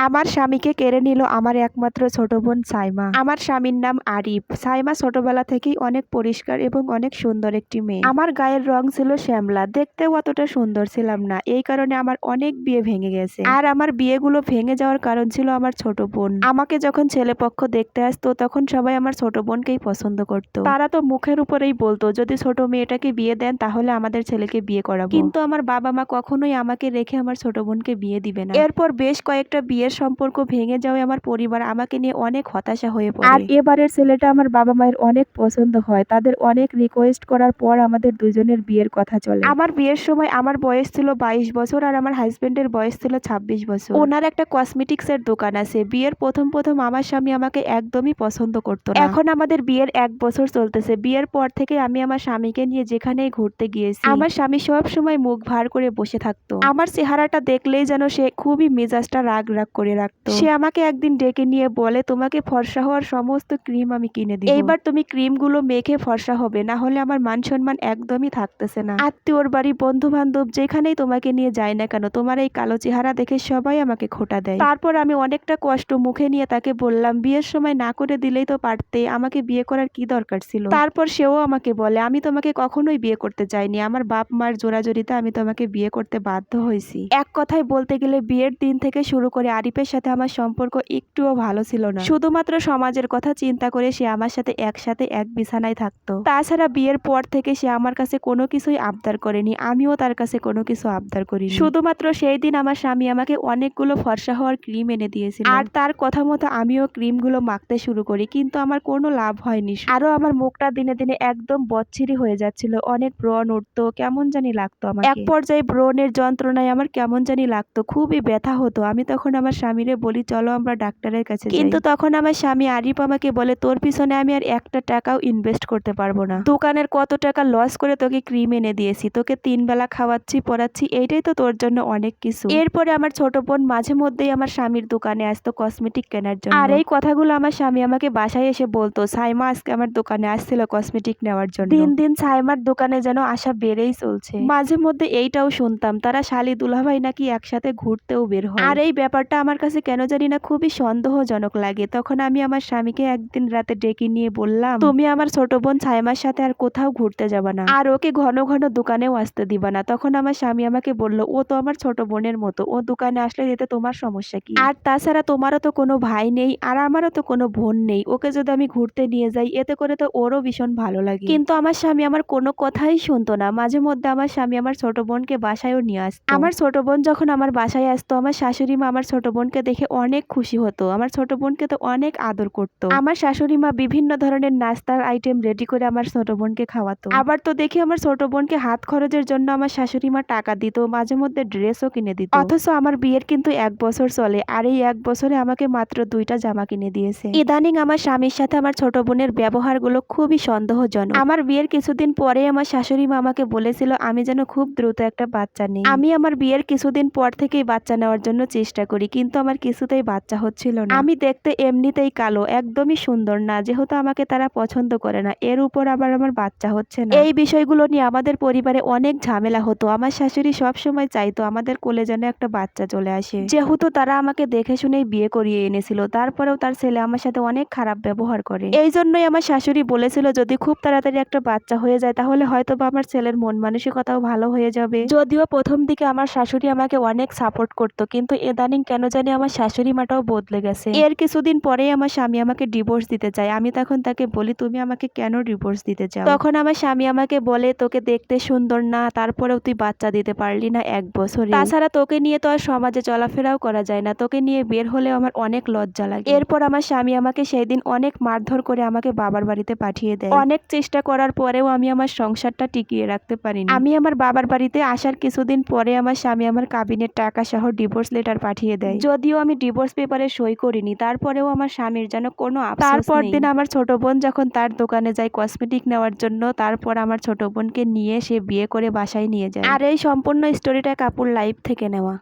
আমার স্বামীকে কেড়ে নিল আমার একমাত্র ছোট বোন সাইমা। আমার স্বামীর নাম আরিফ। সাইমা ছোটবেলা থেকেই অনেক পরিষ্কার এবং অনেক সুন্দর একটি মেয়ে। আমার গায়ের রং ছিল শ্যামলা। দেখতেও অতটা সুন্দর ছিলাম না। এই কারণে আমার অনেক বিয়ে ভেঙে গেছে। আর আমার বিয়েগুলো ভেঙে যাওয়ার কারণ ছিল আমার ছোট বোন। আমাকে যখন ছেলে পক্ষ দেখতে আসতো, তখন সবাই আমার ছোট বোনকেই পছন্দ করতো। তারা তো মুখের উপরেই বলতো, যদি ছোট মেয়েটাকে বিয়ে দেন, তাহলে আমাদের ছেলেকে বিয়ে করাবো। কিন্তু আমার বাবা মা কখনোই আমাকে রেখে আমার ছোট বোনকে বিয়ে দিবে না। এরপর বেশ কয়েকটা বিয়ের সম্পর্ক ভেঙে যাওয়ায় আমার পরিবার আমাকে নিয়ে অনেক হতাশা হয়ে পড়ে। আর এবারের ছেলেটা আমার বাবা মায়ের অনেক পছন্দ হয়। তাদের অনেক রিকোয়েস্ট করার পর আমাদের দুজনের বিয়ের কথা চলে। আমার বিয়ের সময় আমার বয়স ছিল বাইশ বছর আর আমার হাজবেন্ডের বয়স ছিল ছাব্বিশ বছর। ওনার একটা কসমেটিক্স এর দোকান আছে। বিয়ের প্রথম প্রথম আমার স্বামী আমাকে একদমই পছন্দ করতো না। এখন আমাদের বিয়ের এক বছর চলতেছে। বিয়ের পর থেকে আমি আমার স্বামীকে নিয়ে যেখানেই ঘুরতে গিয়েছি আমার স্বামী সব সময় মুখ ভার করে বসে থাকতো। আমার চেহারাটা দেখলেই যেন সে খুবই মেজাজটা রাগ রাগ করে রাখতো। সে আমাকে একদিন ডেকে নিয়ে বলে তোমাকে ফর্সা হওয়ার সমস্ত ক্রিম আমি কিনে দিই এইবার তুমি ক্রিমগুলো মেখে ফর্সা হবে না হলে আমার মান সম্মান একদমই থাকতেছে না। আত্মীয়র বাড়ি বন্ধু বান্ধব যেখানেই তোমাকে নিয়ে যায় না কেন তোমার এই কালো চেহারা দেখে সবাই আমাকে খোটা দেয়। তারপর আমি অনেকটা কষ্ট মুখে নিয়ে তাকে বললাম বিয়ের সময় না করে দিলেই তো পারতে আমাকে বিয়ে করার কি দরকার ছিল? তারপর সেও আমাকে বলে আমি তোমাকে কখনোই বিয়ে করতে চাইনি আমার বাপ মার জোরাজোরিতে আমি তোমাকে বিয়ে করতে বাধ্য হয়েছি। এক কথায় বলতে গেলে বিয়ের দিন থেকে শুরু করে আরিফের সাথে আমার সম্পর্ক একটুও ভালো ছিল না। শুধুমাত্র সমাজের কথা চিন্তা করে সে আমার সাথে একসাথে এক বিছানায় থাকতো। তাছাড়া বিয়ের পর থেকে সে আমার কাছে কোনো কিছুই আবদার করেনি, আমিও তার কাছে কোনো কিছু আবদার করি শুধুমাত্র সেই দিন আমার স্বামী আমাকে অনেকগুলো ফর্সা হওয়ার ক্রিম এনে দিয়েছিল। আর তার কথা মতো আমিও ক্রিমগুলো মাখতে শুরু করি, কিন্তু আমার কোনো লাভ হয়নি। আরও আমার মুখটা দিনে দিনে একদম বচ্ছিরি হয়ে যাচ্ছিল, অনেক ব্রণ উঠতো, কেমন জানি লাগতো আমার এক পর্যায়ে ব্রণের যন্ত্রণায় আমার কেমন জানি লাগতো, খুবই ব্যথা হতো। আমি তখন আমার স্বামীরে বলি চলো আমরা ডাক্তারের কাছে কিন্তু তখন আমার স্বামী আরিফ আমাকে বলে তোর পিছনে আমি আর একটা টাকাও ইনভেস্ট করতে পারব না। দোকানের কত টাকা লস করে তোকে ক্রিম এনে দিয়েছি তোকে তিন বেলা খাওয়াচ্ছি পড়াচ্ছি এইটাই তো তোর জন্য অনেক কিছু। এরপরে আমার ছোট বোন মাঝে মধ্যেই আমার স্বামীর দোকানে আসতো কসমেটিক কেনার জন্য। আর এই কথাগুলো আমার স্বামী আমাকে বাসায় এসে বলতো সাইমা আজকে আমার দোকানে আসছিল কসমেটিক নেওয়ার জন্য। দিন দিন সাইমার দোকানে যেন আশা বেড়েই চলছে। মাঝে মধ্যে এইটাও শুনতাম তারা শালি দুলাভাই নাকি একসাথে ঘুরতেও বের হয়। আর এই ব্যাপারটা আমার কাছে কেন জানি না খুবই সন্দেহজনক লাগে। তখন আমি আমার স্বামীকে একদিন রাতে ডেকে নিয়ে বললাম, তুমি আমার ছোট বোন ছাইমার সাথে আর কোথাও ঘুরতে যাবা না। আর ওকে ঘন ঘন দোকানেও আসতে দিবা না। তখন আমার স্বামী আমাকে বলল, ও তো আমার ছোট বোনের মতো। ও দোকানে আসলে যেতে তোমার সমস্যা কি? আর তাছাড়া তোমারও তো কোনো ভাই নেই, আর আমারও তো কোনো বোন নেই। ওকে যদি আমি ঘুরতে নিয়ে যাই, এতে করে তো ওরও ভীষণ ভালো লাগে। কিন্তু আমার স্বামী আমার কোনো কথাই শুনতো না। মাঝে মধ্যে আমার স্বামী আমার ছোট বোনকে বাসায়ও নিয়ে আসতো। আমার ছোট বোন যখন আমার বাসায় আসতো, আমার শাশুড়ি মা আমার ছোট বোনকে দেখে অনেক খুশি হতো। আমার ছোট বোনকে তো অনেক আদর করতো। আমার শাশুড়ি মা বিভিন্ন ধরনের নাস্তার আইটেম রেডি করে আমার ছোট বোনকে খাওয়াতো। আবার তো দেখি আমার ছোট বোনকে হাত খরচের জন্য আমার শাশুড়ি মা টাকা দিত, মাঝে মধ্যে ড্রেসও কিনে দিত। অথচ আমার বিয়ের কিন্তু এক বছর চলে আর এই এক বছরে আমাকে মাত্র দুইটা জামা কিনে দিয়েছে। ইদানিং আমার স্বামীর সাথে আমার ছোট বোনের ব্যবহারগুলো খুবই সন্দেহজনক। আমার বিয়ের কিছুদিন পরে আমার শাশুড়ি মা আমাকে বলেছিল, আমি যেন খুব দ্রুত একটা বাচ্চা নেই। আমি আমার বিয়ের কিছুদিন পর থেকেই বাচ্চা নেওয়ার জন্য চেষ্টা করি, কিন্তু আমার কিছুতেই বাচ্চা হচ্ছিল না। আমি দেখতে এমনিতেই কালো একদমই সুন্দর না যেহেতু আমাকে তারা পছন্দ করে না। এর উপর আবার আমার বাচ্চা হচ্ছে না। এই বিষয়গুলো নিয়ে আমাদের পরিবারে অনেক ঝামেলা হতো। আমার শাশুড়ি সব সময় চাইতো আমাদের কোলে যেন একটা বাচ্চা চলে আসে। যেহেতু তারা আমাকে দেখে শুনেই বিয়ে করিয়ে এনেছিল তারপরেও তার ছেলে আমার সাথে অনেক খারাপ ব্যবহার করে। এই জন্যই আমার শাশুড়ি বলেছিল যদি খুব তাড়াতাড়ি একটা বাচ্চা হয়ে যায় তাহলে হয়তো বা আমার ছেলের মন মানসিকতাও ভালো হয়ে যাবে। যদিও প্রথম দিকে আমার শাশুড়ি আমাকে অনেক সাপোর্ট করতো কিন্তু ইদানিং কেন জানি আমার শাশুড়ি মাটাও বদলে গেছে। এর কিছুদিন পরেই আমার স্বামী আমাকে ডিভোর্স দিতে চায়। আমি তখন তাকে বলি, তুমি আমাকে কেন ডিভোর্স দিতে চাও? তখন আমার স্বামী আমাকে বলে, তোকে দেখতে সুন্দর না, তারপরেও তুই বাচ্চা দিতে পারলি না এক বছর। তাছাড়া তোকে নিয়ে তো আর সমাজে চলাফেরাও করা যায় না। তোকে নিয়ে বের হলেও আমার অনেক লজ্জা লাগে। এরপর আমার স্বামী আমাকে সেই দিন অনেক মারধর করে আমাকে বাবার বাড়িতে পাঠিয়ে দেয়। অনেক চেষ্টা করার পরেও আমি আমার সংসারটা টিকিয়ে রাখতে পারিনি। আমি আমার বাবার বাড়িতে আসার কিছুদিন পরে আমার স্বামী আমার কাবিনের টাকা সহ ডিভোর্স লেটার পাঠিয়ে দেয়। যদিও আমি ডিভোর্স পেপারে সই করিনি তারপরেও আমার স্বামীর যেন কোনো তারপর দিন আমার ছোট বোন যখন তার দোকানে যায় কসমেটিক নেওয়ার জন্য তারপর আমার ছোট বোনকে নিয়ে সে বিয়ে করে বাসায় নিয়ে যায়। আর এই সম্পূর্ণ স্টোরিটা কাপুর লাইফ থেকে নেওয়া।